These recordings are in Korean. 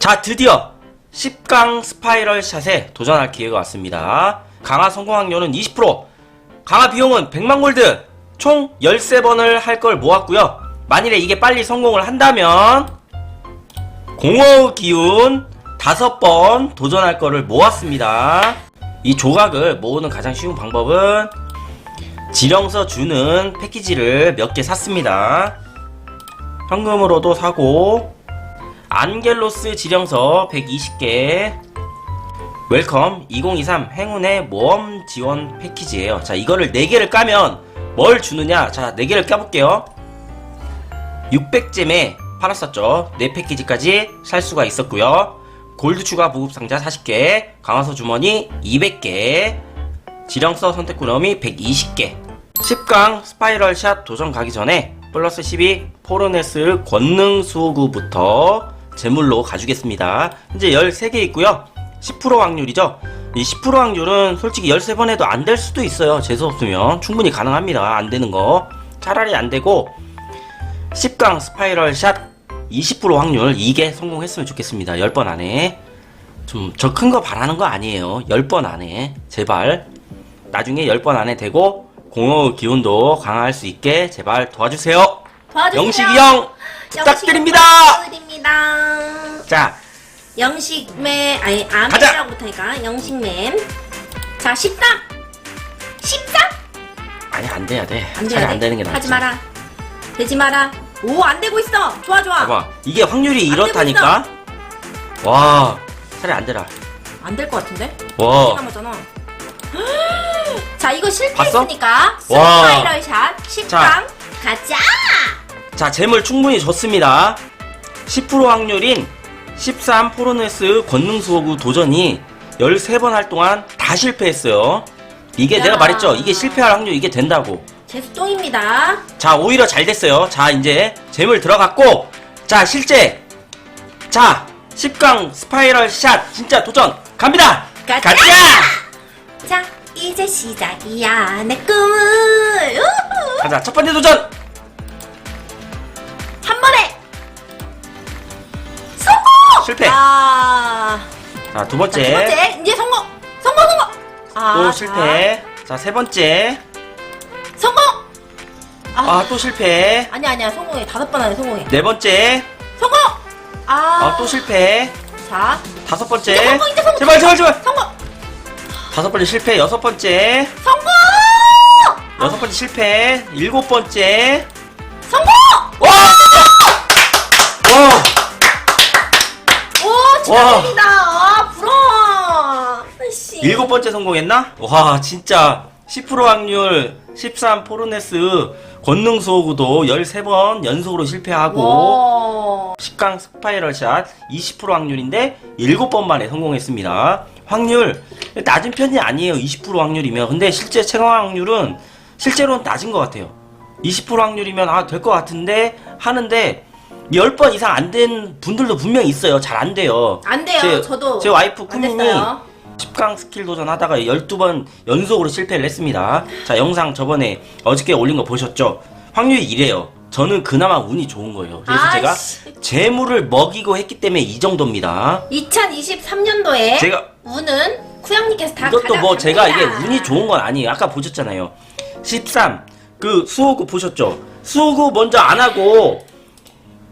자, 드디어 10강 스파이럴 샷에 도전할 기회가 왔습니다. 강화 성공 확률은 20%, 강화 비용은 100만 골드, 총 13번을 할 걸 모았고요. 만일에 이게 빨리 성공을 한다면 공허의 기운 5번 도전할 거를 모았습니다. 이 조각을 모으는 가장 쉬운 방법은 지령서 주는 패키지를 몇 개 샀습니다. 현금으로도 사고 안겔로스 지령서 120개 웰컴 2023 행운의 모험 지원 패키지예요. 자 이거를 4개를 까면 뭘 주느냐? 자 4개를 까볼게요. 600잼에 팔았었죠. 4패키지까지 살 수가 있었고요. 골드 추가 보급 상자 40개 강화서 주머니 200개 지령서 선택 구름이 120개 10강 스파이럴 샷 도전 가기 전에 플러스 12 포르네스 권능 수구부터 제물로 가주겠습니다. 현재 13개 있고요. 10% 확률이죠. 이 10% 확률은 솔직히 13번 해도 안 될 수도 있어요. 재수 없으면 충분히 가능합니다. 안 되는 거. 차라리 안 되고 10강 스파이럴 샷 20% 확률 2개 성공했으면 좋겠습니다. 10번 안에. 좀 저 큰 거 바라는 거 아니에요. 10번 안에. 제발. 나중에 10번 안에 되고 공허의 기운도 강화할 수 있게 제발 도와주세요. 도와주세요. 영식이 형 부탁드립니다. 부탁드립니다. 자, 영식맨 아니 가자. 아메라고 못하니까 영식맨. 자 13. 13? 아니 안 돼야 돼. 안 차라리 돼. 안 되는 게 낫지. 하지 마라. 되지 마라. 오 안 되고 있어. 좋아 좋아. 봐봐, 이게 확률이 되고 이렇다니까. 와, 차라리 안 되라. 안 될 것 같은데? 와, 남았잖아. 자 이거 봤어? 실패했으니까 와. 스파이럴 샷 10강 자. 가자. 자 재물 충분히 줬습니다. 10% 확률인 13 포르네스 권능 수호구 도전이 13번 할 동안 다 실패했어요. 이게 야. 내가 말했죠. 이게 실패할 확률 이게 된다고. 제수똥입니다. 자 오히려 잘 됐어요 자 이제 재물 들어갔고 자 실제 자 10강 스파이럴 샷 진짜 도전 갑니다 가자. 자 이제 시작이야 내 꿈은 우후. 가자 첫 번째 도전 자두 자, 두 번째. 번째 이제 성공, 성공, 성공. 아, 또 자, 실패. 자 세 번째. 성공. 아, 아 또 실패. 아니야 아니야. 성공해. 다섯 번 안에 성공해. 네 번째. 성공. 아, 아 또 실패. 자, 다섯 번째. 이제 성공, 이제 성공. 제발 제발 제발. 성공, 다섯 번째 실패. 여섯 번째. 성공, 여섯 번째 실패. 일곱 번째. 성공. 와! 와! 오축 일곱 번째 성공했나? 와 진짜 10% 확률 13 포르네스 권능 수호구도 13번 연속으로 실패하고 와. 10강 스파이럴 샷 20% 확률인데 7번 만에 성공했습니다. 확률 낮은 편이 아니에요. 20% 확률이면 근데 실제 체감 확률은 실제로는 낮은 것 같아요. 20% 확률이면 아 될 것 같은데 하는데 10번 이상 안 된 분들도 분명히 있어요. 잘 안 돼요. 안 돼요. 제- 저도 제 와이프 됐어요. 10강 스킬 도전 하다가 12번 연속으로 실패를 했습니다. 자, 영상 저번에 어저께 올린 거 보셨죠? 확률이 이래요. 저는 그나마 운이 좋은 거예요. 그래서 제가 아이씨. 재물을 먹이고 했기 때문에 이 정도입니다. 2023년도에 제가 운은 쿠영님께서 다 이것도 뭐. 제가 이게 운이 좋은 건 아니에요. 아까 보셨잖아요. 13. 그 수호구 보셨죠? 수호구 먼저 안 하고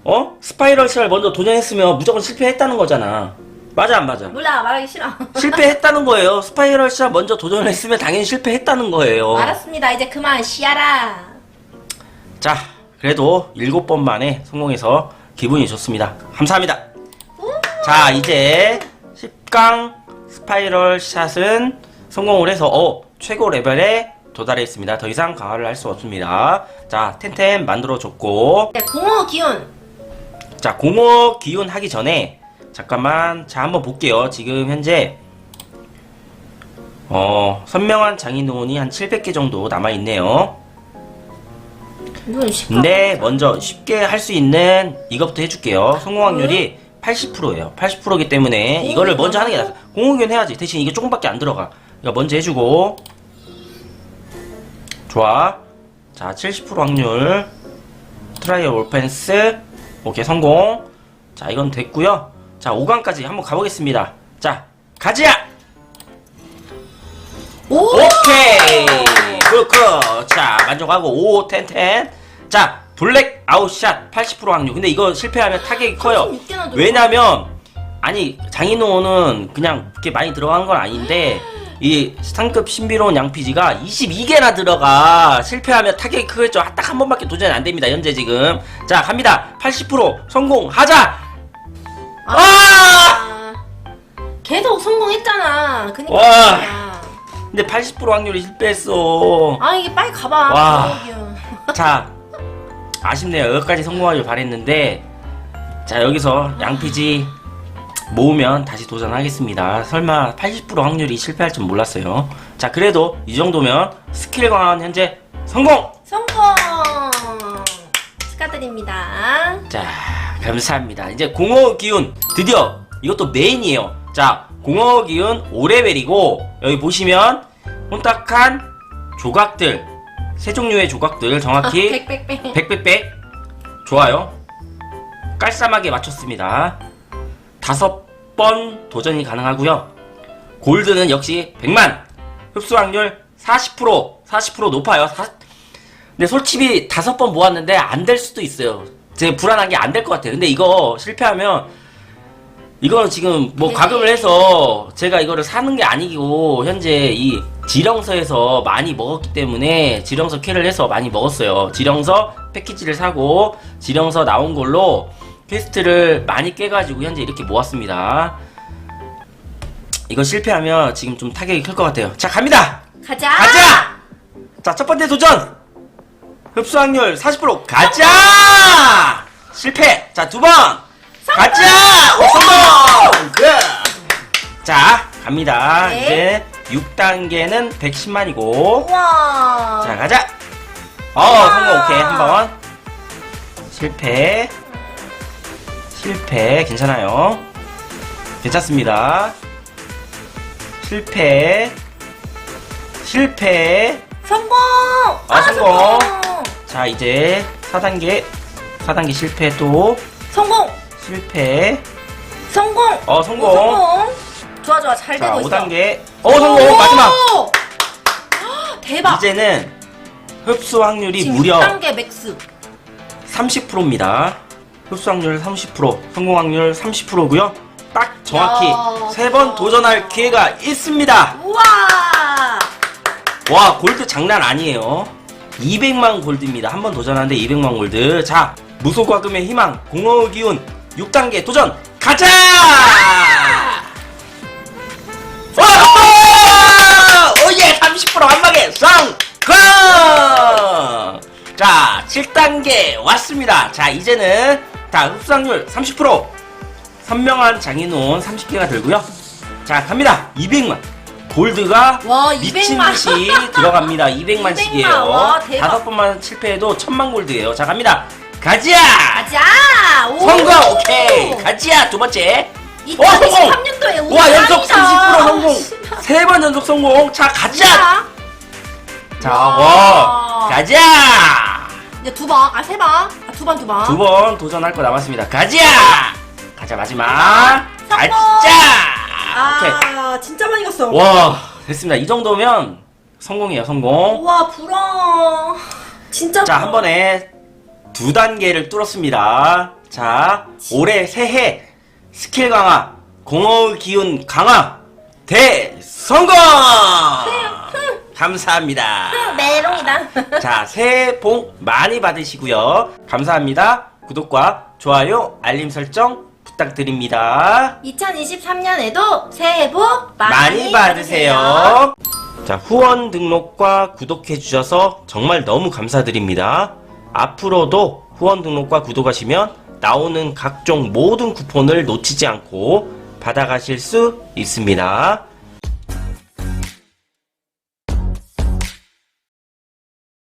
어? 스파이럴 샷 먼저 도전했으면 무조건 실패했다는 거잖아. 맞아 안 맞아? 몰라 말하기 싫어. 실패했다는 거예요. 스파이럴 샷 먼저 도전했으면 당연히 실패했다는 거예요. 알았습니다. 이제 그만 쉬어라. 자, 그래도 일곱 번 만에 성공해서 기분이 좋습니다. 감사합니다. 자, 이제 10강 스파이럴 샷은 성공을 해서 어, 최고 레벨에 도달했습니다. 더 이상 강화를 할 수 없습니다. 자, 텐텐 만들어줬고 네, 공허 기운. 자, 공허 기운 하기 전에 잠깐만 자 한번 볼게요. 지금 현재 어, 선명한 장인어른이 한 700개 정도 남아 있네요. 이건 쉽다. 근데 먼저 쉽게 할 수 있는 이것부터 해줄게요. 성공 확률이 80%예요. 80%이기 때문에 이거를 먼저 하는 게 낫어. 공허견 해야지. 대신 이게 조금밖에 안 들어가. 이거 먼저 해주고. 좋아. 자, 70% 확률. 트라이얼 올펜스. 오케이, 성공. 자, 이건 됐고요. 자, 5강까지 한번 가보겠습니다. 자, 가자! 오! 오케이! 굿굿! 자, 만족하고 5, 10, 10. 자, 블랙 아웃샷 80% 확률. 근데 이거 실패하면 타격이 커요. 36개나 들어. 왜냐면, 아니, 장인호는 그냥 그렇게 많이 들어간 건 아닌데, 이 상급 신비로운 양피지가 22개나 들어가 실패하면 타격이 크겠죠. 딱 한 번밖에 도전이 안 됩니다. 현재 지금. 자, 갑니다. 80% 성공하자! 아! 아! 계속 성공했잖아. 그니까. 와. 말이야. 근데 80% 확률이 실패했어. 아, 이게 빨리 가봐. 와. 자, 아쉽네요. 여기까지 성공하길 바랬는데, 자, 여기서 양피지 모으면 다시 도전하겠습니다. 설마 80% 확률이 실패할 줄 몰랐어요. 자, 그래도 이 정도면 스킬 강화는 현재 성공! 성공! 축하드립니다. 자, 감사합니다. 이제 공허 기운 드디어 이것도 메인이에요. 자, 공허 기운 5레벨이고 여기 보시면 혼탁한 조각들 세 종류의 조각들 정확히 아. 백백백 좋아요. 깔쌈하게 맞췄습니다. 다섯 번 도전이 가능하고요. 골드는 역시 100만 흡수 확률 40% 40% 높아요. 사- 근데 솔직히 다섯 번 모았는데 안 될 수도 있어요. 제가 불안한 게 안 될 것 같아요. 근데 이거 실패하면 이거는 지금 뭐 네. 과금을 해서 제가 이거를 사는 게 아니고 현재 이 지령서에서 많이 먹었기 때문에 지령서 캐를 해서 많이 먹었어요. 지령서 패키지를 사고 지령서 나온 걸로 퀘스트를 많이 깨가지고 현재 이렇게 모았습니다. 이거 실패하면 지금 좀 타격이 클 것 같아요. 자 갑니다. 가자! 가자! 자, 첫 번째 도전! 흡수 확률 40% 가자! 실패! 자, 두 번! 가자! 오, 성공! 그! 자, 갑니다. 네. 이제 6단계는 110만이고. 우와! 자, 가자! 어, 우와. 성공, 오케이. 한 번. 실패. 실패. 괜찮아요. 괜찮습니다. 실패. 실패. 성공! 아, 성공. 자, 이제 4단계. 4단계 실패 또. 성공! 실패. 성공! 어, 성공. 오, 성공! 좋아, 좋아. 잘 자, 되고 있어. 5단계. 어, 성공! 마지막! 헉, 대박! 이제는 흡수 확률이 지금 무려 6단계 맥스. 30%입니다. 흡수 확률 30%, 성공 확률 30%고요. 딱 정확히 야, 세번 대박. 도전할 기회가 있습니다. 우와! 와, 골드 장난 아니에요. 200만 골드입니다. 한 번 도전하는데 200만 골드. 자, 무소과금의 희망, 공허의 기운 6단계 도전 가자! 와! 오예! 30%한 방에 성공! 자, 7단계 왔습니다. 자, 이제는 다 흡수확률 30%. 선명한 장인온 30개가 들고요. 자, 갑니다. 200만. 골드가 와, 미친 200만. 듯이 들어갑니다. 200만씩이에요. 200만. 와, 대박. 다섯 번만 실패해도 1000만 골드예요. 자, 갑니다. 가자! 가자! 오! 성공! 오케이! 가자! 두 번째. 2023년도에 우리 와, 연속 짱이다. 30% 성공! 세 번 연속 성공! 자, 가자! 자, 자, 와. 와! 가자! 이제 두 번, 아, 세 번. 아, 두 번, 두 번. 두 번 도전할 거 남았습니다. 가자! 가자, 마지막! 성공! 가자! 오케이. 아, 진짜 많이 갔어. 와, 됐습니다. 이 정도면 성공이에요, 성공. 우와, 부러워. 진짜 자, 부러워. 한 번에 두 단계를 뚫었습니다. 자, 올해 새해 스킬 강화, 공허의 기운 강화, 대성공! 감사합니다. 메롱이다. 자, 새해 복 많이 받으시고요. 감사합니다. 구독과 좋아요, 알림 설정 부탁드립니다. 2023년에도 새해 복 많이, 많이 받으세요. 자, 후원 등록과 구독해 주셔서 정말 너무 감사드립니다. 앞으로도 후원 등록과 구독하시면 나오는 각종 모든 쿠폰을 놓치지 않고 받아가실 수 있습니다.